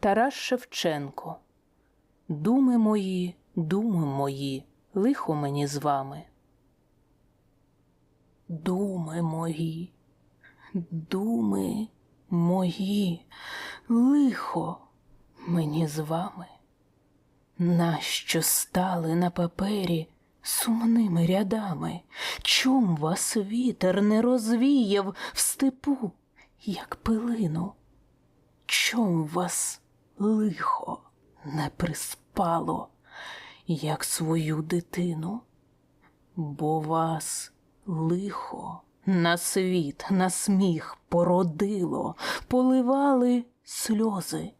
Тарас Шевченко. Думи мої, думи мої, лихо мені з вами. Думи мої, думи мої, лихо мені з вами. Нащо стали на папері сумними рядами? Чом вас вітер не розвіяв в степу, як пилину? Чом вас лихо не приспало, як свою дитину? Бо вас лихо на світ, на сміх породило, поливали сльози.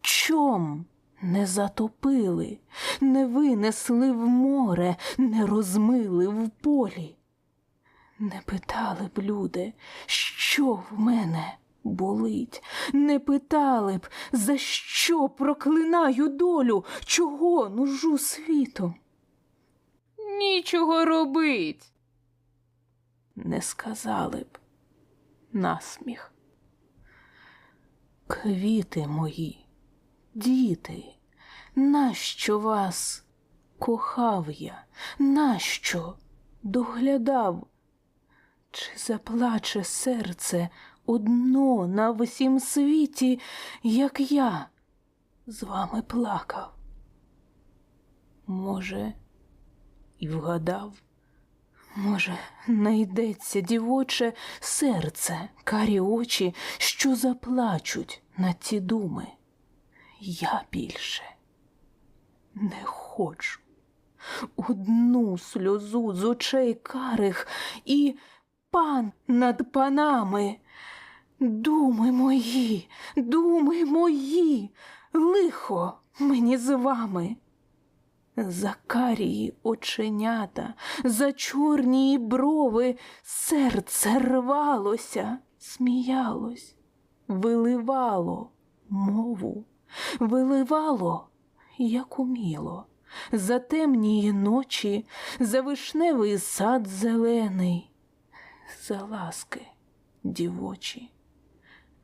Чом не затопили, не винесли в море, не розмили в полі? Не питали б люди, що в мене болить, не питали б, за що проклинаю долю, чого нужу світом. Нічого робить. Не сказали б насміх. Квіти мої, діти, нащо вас кохав я, нащо доглядав? Чи заплаче серце одно на всім світі, як я з вами плакав? Може, і вгадав, може, найдеться дівоче серце, карі очі, що заплачуть на ті думи. Я більше не хочу. Одну сльозу з очей карих і пан над панами. Думи мої, думи мої, лихо мені з вами. За карії оченята, за чорні брови серце рвалося, сміялось, виливало мову, виливало, як уміло, за темні ночі, за вишневий сад зелений, за ласки дівочі.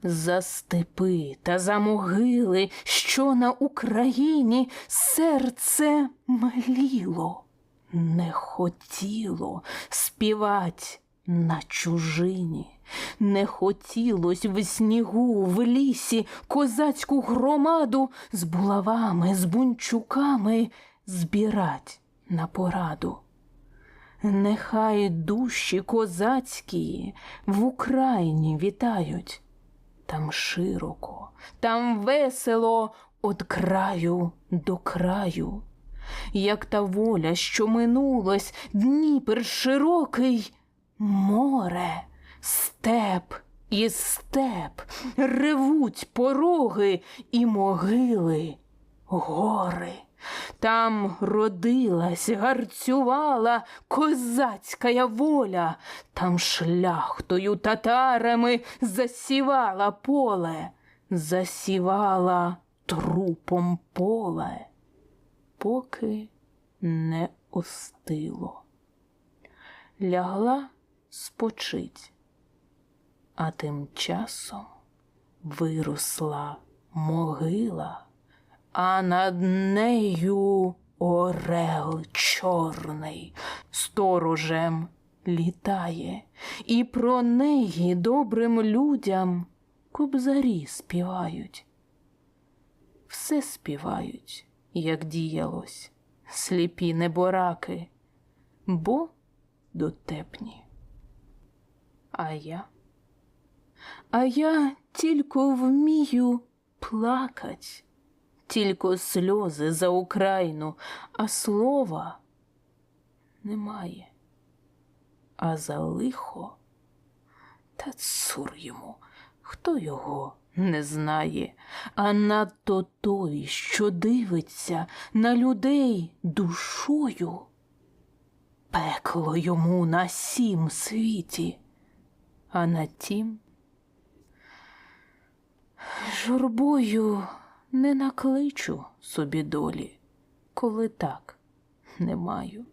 За степи та за могили, що на Україні серце мліло, не хотіло співать на чужині, не хотілось в снігу, в лісі козацьку громаду з булавами, з бунчуками збирать на пораду. Нехай душі козацькі в Україні вітають. Там широко, там весело од краю до краю, як та воля, що минулось, Дніпер широкий, море, степ і степ, ревуть пороги і могили, гори. Там родилась, гарцювала козацька воля, там шляхтою татарами засівала поле, засівала трупом поле, поки не остило. Лягла спочить, а тим часом виросла могила а над нею орел чорний сторожем літає, і про неї добрим людям кобзарі співають. Все співають, як діялось, сліпі небораки, бо дотепні. А я, а я тільки вмію плакать тільки сльози за Україну, а слова немає. А за лихо та цур йому, хто його не знає, а надто той, що дивиться на людей душою. Пекло йому на сім світі, а на тім журбою не накличу собі долі, коли так не маю.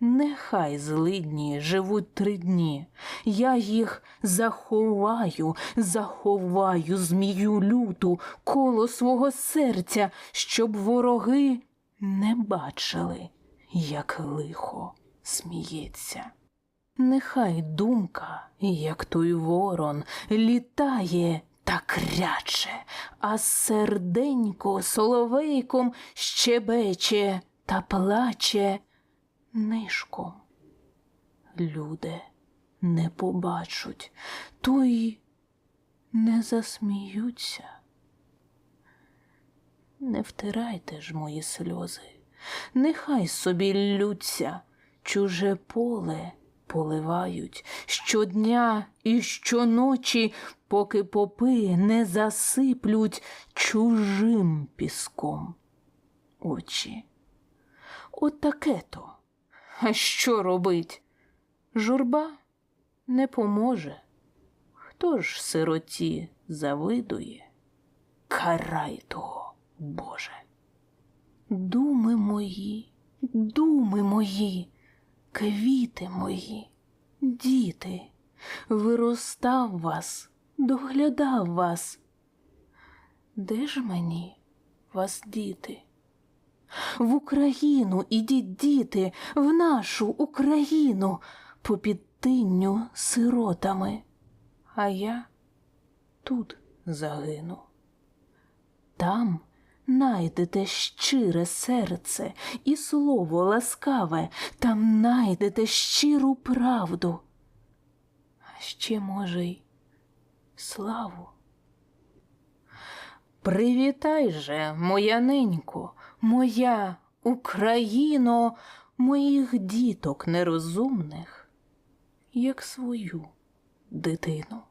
Нехай злидні живуть три дні. Я їх заховаю, заховаю змію люту коло свого серця, щоб вороги не бачили, як лихо сміється. Нехай думка, як той ворон, літає та кряче, а серденько соловейком щебече та плаче нишком. Люди не побачуть, то й не засміються. Не втирайте ж мої сльози, нехай собі лються, чуже поле поливають щодня і щоночі, поки попи не засиплють чужим піском очі. От то. А що робить? Журба не поможе. Хто ж сироті завидує? Карай того, Боже. Думи мої, думи мої, квіти мої, діти, виростав вас, доглядав вас. Де ж мені вас діти? В Україну ідіть, діти, в нашу Україну по підтинню сиротами, а я тут загину. Там найдете щире серце і слово ласкаве, там найдете щиру правду, а ще, може, й славу. Привітай же, моя ненько, моя Україно, моїх діток нерозумних, як свою дитину.